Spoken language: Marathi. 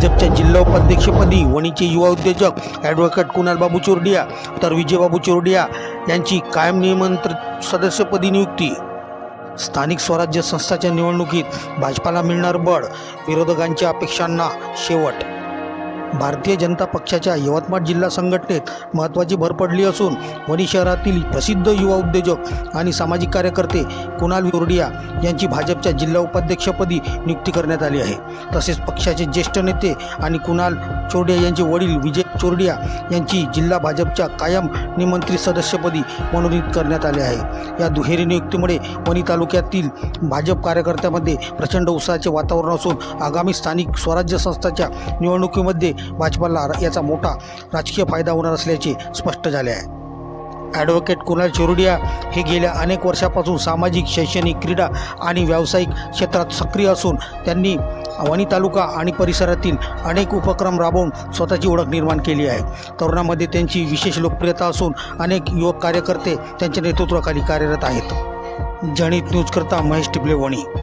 जपच्या जिल्हा उपाध्यक्षपदी वणीचे युवा उद्योजक ॲडव्होकेट कुणालबाबू चोरडिया तर विजयबाबू चोरडिया यांची कायम निमंत्रित सदस्यपदी नियुक्ती. स्थानिक स्वराज्य संस्थाच्या निवडणुकीत भाजपाला मिळणार बळ विरोधकांच्या अपेक्षांना शेवट भारतीय जनता पक्षाच्या यवतमाळ जिल्हा संघटनेत महत्त्वाची भर पडली असून वणी शहरातील प्रसिद्ध युवा उद्योजक आणि सामाजिक कार्यकर्ते कुणाल विरोडिया यांची भाजपच्या जिल्हा उपाध्यक्षपदी नियुक्ती करण्यात आली आहे. तसेच पक्षाचे ज्येष्ठ नेते आणि कुणाल चोरडिया यांचे वडील विजय चोरडिया यांची जिल्हा भाजपच्या कायम निमंत्रित सदस्यपदी मनोनीत करण्यात आले आहे. या दुहेरी नियुक्तीमुळे वणी तालुक्यातील भाजप कार्यकर्त्यामध्ये प्रचंड उत्साहाचे वातावरण असून आगामी स्थानिक स्वराज्य संस्थाच्या निवडणुकीमध्ये भाजपाला याचा मोठा राजकीय फायदा होणार असल्याचे स्पष्ट झाले आहे. ॲडव्होकेट कुणाल चिरुडिया हे गेल्या अनेक वर्षापासून सामाजिक शैक्षणिक क्रीडा आणि व्यावसायिक क्षेत्रात सक्रिय असून त्यांनी वणी तालुका आणि परिसरातील अनेक उपक्रम राबवून स्वतःची ओळख निर्माण केली आहे. तरुणामध्ये त्यांची विशेष लोकप्रियता असून अनेक युवक कार्यकर्ते त्यांच्या नेतृत्वाखाली कार्यरत आहेत. जणित न्यूजकर्ता महेश टिपले वणी.